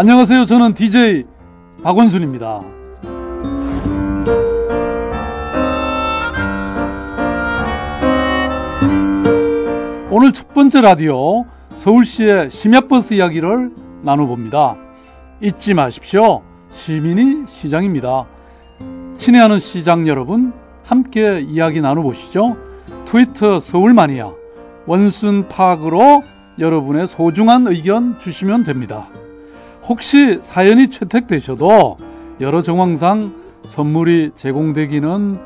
안녕하세요. 저는 DJ 박원순입니다. 오늘 첫 번째 라디오 서울시의 심야버스 이야기를 나눠봅니다. 잊지 마십시오. 시민이 시장입니다. 친애하는 시장 여러분, 함께 이야기 나눠보시죠. 트위터 서울마니아 원순 파악으로 여러분의 소중한 의견 주시면 됩니다. 혹시 사연이 채택되셔도 여러 정황상 선물이 제공되기는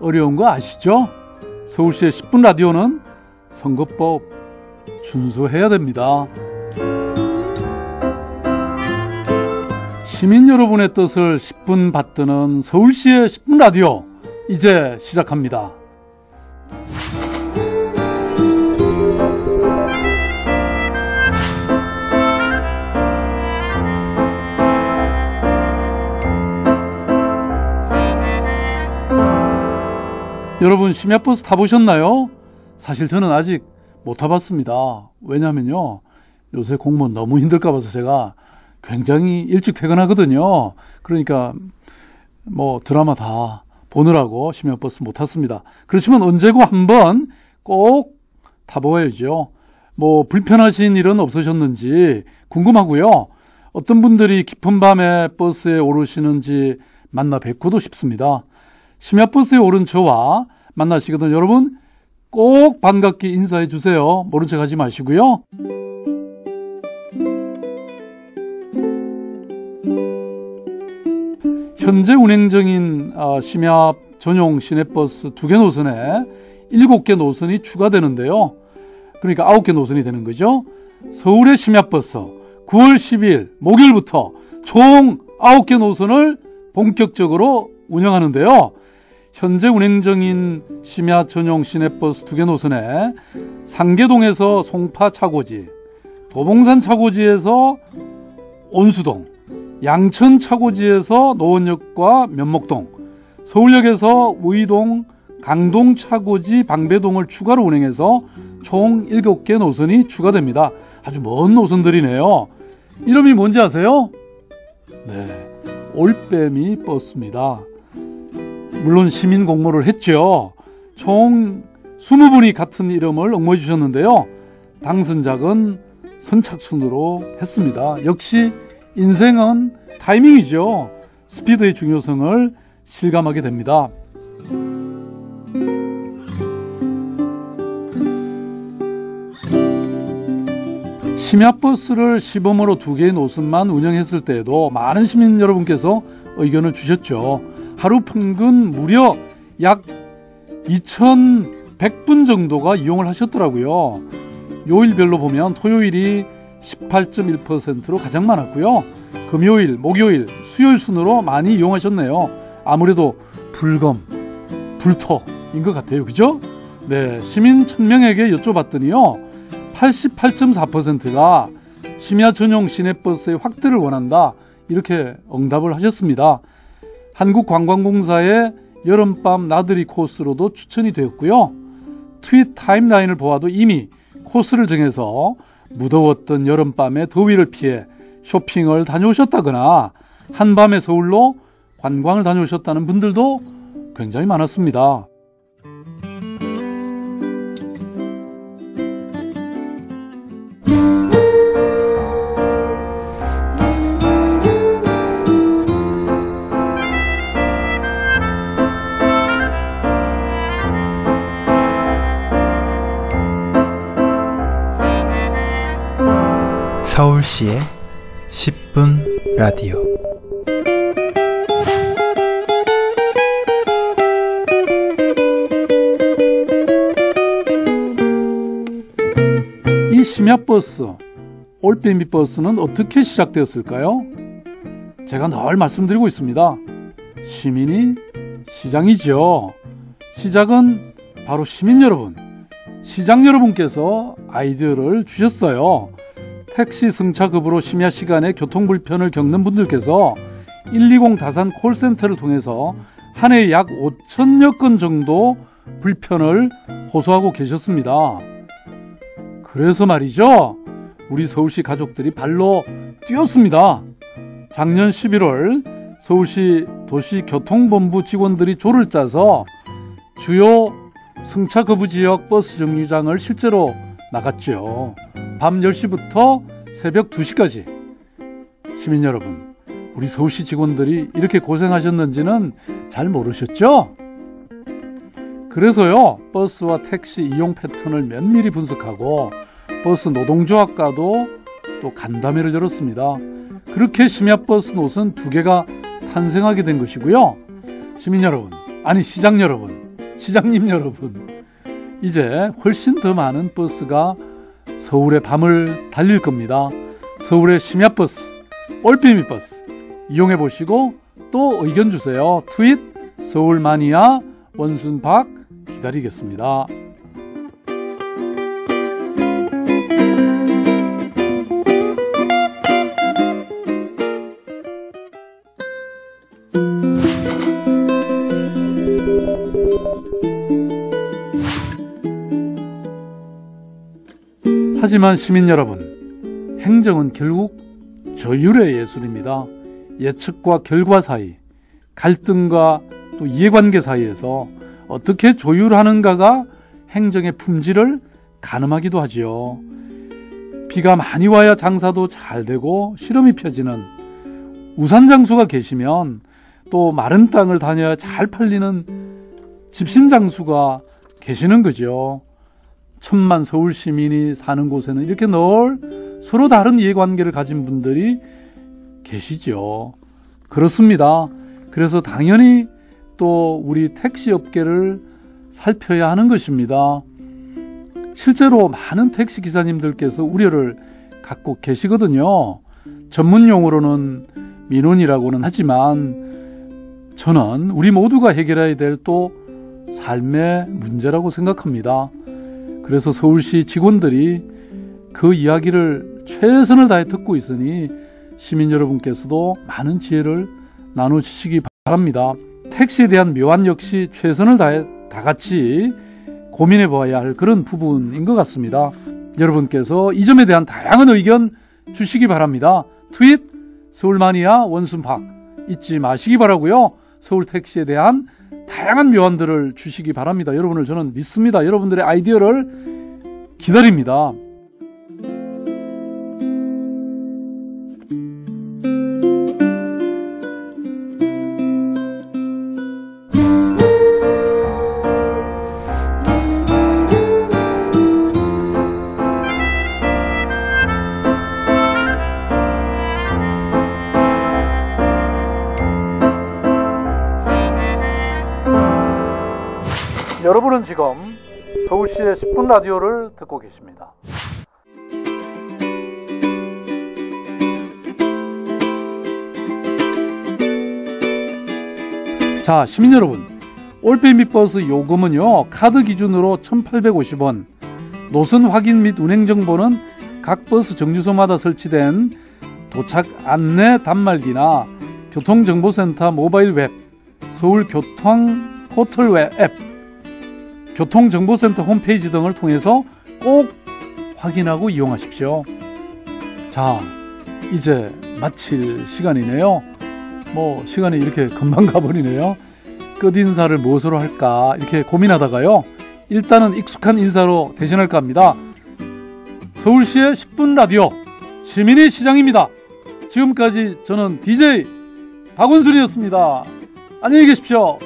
어려운 거 아시죠? 서울시의 10분 라디오는 선거법 준수해야 됩니다. 시민 여러분의 뜻을 10분 받드는 서울시의 10분 라디오 이제 시작합니다. 여러분 심야버스 타보셨나요? 사실 저는 아직 못 타봤습니다. 왜냐면요. 요새 공무원 너무 힘들까 봐서 제가 굉장히 일찍 퇴근하거든요. 그러니까 뭐 드라마 다 보느라고 심야버스 못 탔습니다. 그렇지만 언제고 한번 꼭 타보아야죠. 뭐 불편하신 일은 없으셨는지 궁금하고요. 어떤 분들이 깊은 밤에 버스에 오르시는지 만나 뵙고도 싶습니다. 심야버스에 오른 저와 만나시거든 여러분 꼭 반갑게 인사해 주세요. 모른 척 하지 마시고요. 현재 운행 중인 아, 심야 전용 시내버스 두 개 노선에 일곱 개 노선이 추가되는데요. 그러니까 아홉 개 노선이 되는 거죠. 서울의 심야버스 9월 10일 목요일부터 총 아홉 개 노선을 본격적으로 운영하는데요. 현재 운행 중인 심야 전용 시내버스 두 개 노선에 상계동에서 송파 차고지, 도봉산 차고지에서 온수동, 양천 차고지에서 노원역과 면목동, 서울역에서 우이동, 강동 차고지, 방배동을 추가로 운행해서 총 7개 노선이 추가됩니다. 아주 먼 노선들이네요. 이름이 뭔지 아세요? 네. 올빼미 버스입니다. 물론 시민 공모를 했죠. 총 20분이 같은 이름을 응모해 주셨는데요. 당선작은 선착순으로 했습니다. 역시 인생은 타이밍이죠. 스피드의 중요성을 실감하게 됩니다. 심야버스를 시범으로 두 개의 노선만 운영했을 때에도 많은 시민 여러분께서 의견을 주셨죠. 하루 평균 무려 약 2,100분 정도가 이용을 하셨더라고요. 요일별로 보면 토요일이 18.1%로 가장 많았고요. 금요일, 목요일, 수요일 순으로 많이 이용하셨네요. 아무래도 불검, 불토인 것 같아요. 그죠? 네. 시민 1000명에게 여쭤봤더니요. 88.4%가 심야 전용 시내버스의 확대를 원한다. 이렇게 응답을 하셨습니다. 한국관광공사의 여름밤 나들이 코스로도 추천이 되었고요. 트윗 타임라인을 보아도 이미 코스를 정해서 무더웠던 여름밤의 더위를 피해 쇼핑을 다녀오셨다거나 한밤에 서울로 관광을 다녀오셨다는 분들도 굉장히 많았습니다. 서울시의 10분 라디오 이 심야버스, 올빼미 버스는 어떻게 시작되었을까요? 제가 늘 말씀드리고 있습니다. 시민이 시장이죠. 시작은 바로 시민 여러분, 시장 여러분께서 아이디어를 주셨어요. 택시 승차급으로 심야 시간에 교통 불편을 겪는 분들께서 120 다산 콜센터를 통해서 한 해에 약 5천여 건 정도 불편을 호소하고 계셨습니다. 그래서 말이죠. 우리 서울시 가족들이 발로 뛰었습니다. 작년 11월 서울시 도시교통본부 직원들이 조를 짜서 주요 승차 거부 지역 버스 정류장을 실제로 나갔죠. 밤 10시부터 새벽 2시까지. 시민 여러분, 우리 서울시 직원들이 이렇게 고생하셨는지는 잘 모르셨죠? 그래서요, 버스와 택시 이용 패턴을 면밀히 분석하고 버스 노동조합과도 또 간담회를 열었습니다. 그렇게 심야버스 노선 두 개가 탄생하게 된 것이고요. 시민 여러분, 아니 시장 여러분, 시장님 여러분, 이제 훨씬 더 많은 버스가 서울의 밤을 달릴 겁니다. 서울의 심야버스, 올빼미 버스 이용해 보시고 또 의견 주세요. 트윗 서울마니아 원순박 기다리겠습니다. 하지만 시민 여러분, 행정은 결국 조율의 예술입니다. 예측과 결과 사이, 갈등과 또 이해관계 사이에서 어떻게 조율하는가가 행정의 품질을 가늠하기도 하지요. 비가 많이 와야 장사도 잘 되고 실험이 펴지는 우산 장수가 계시면 또 마른 땅을 다녀야 잘 팔리는 집신 장수가 계시는 거죠. 천만 서울 시민이 사는 곳에는 이렇게 늘 서로 다른 이해관계를 가진 분들이 계시죠. 그렇습니다. 그래서 당연히 또 우리 택시 업계를 살펴야 하는 것입니다. 실제로 많은 택시 기사님들께서 우려를 갖고 계시거든요. 전문 용어로는 민원이라고는 하지만 저는 우리 모두가 해결해야 될 또 삶의 문제라고 생각합니다. 그래서 서울시 직원들이 그 이야기를 최선을 다해 듣고 있으니 시민 여러분께서도 많은 지혜를 나누시기 바랍니다. 택시에 대한 묘안 역시 최선을 다해 다 같이 고민해 봐야 할 그런 부분인 것 같습니다. 여러분께서 이 점에 대한 다양한 의견 주시기 바랍니다. 트윗 서울마니아 원순팍 잊지 마시기 바라고요. 서울 택시에 대한 다양한 묘안들을 주시기 바랍니다. 여러분을 저는 믿습니다. 여러분들의 아이디어를 기다립니다. 여러분은 지금 서울시의 10분 라디오를 듣고 계십니다. 자, 시민 여러분. 올빼미 버스 요금은요, 카드 기준으로 1,850원, 노선 확인 및 운행 정보는 각 버스 정류소마다 설치된 도착 안내 단말기나 교통정보센터 모바일 웹, 서울교통 포털 웹 앱, 교통정보센터 홈페이지 등을 통해서 꼭 확인하고 이용하십시오. 자, 이제 마칠 시간이네요. 뭐, 시간이 이렇게 금방 가버리네요. 끝인사를 무엇으로 할까, 이렇게 고민하다가요. 일단은 익숙한 인사로 대신할까 합니다. 서울시의 10분 라디오, 시민의 시장입니다. 지금까지 저는 DJ 박원순이었습니다. 안녕히 계십시오.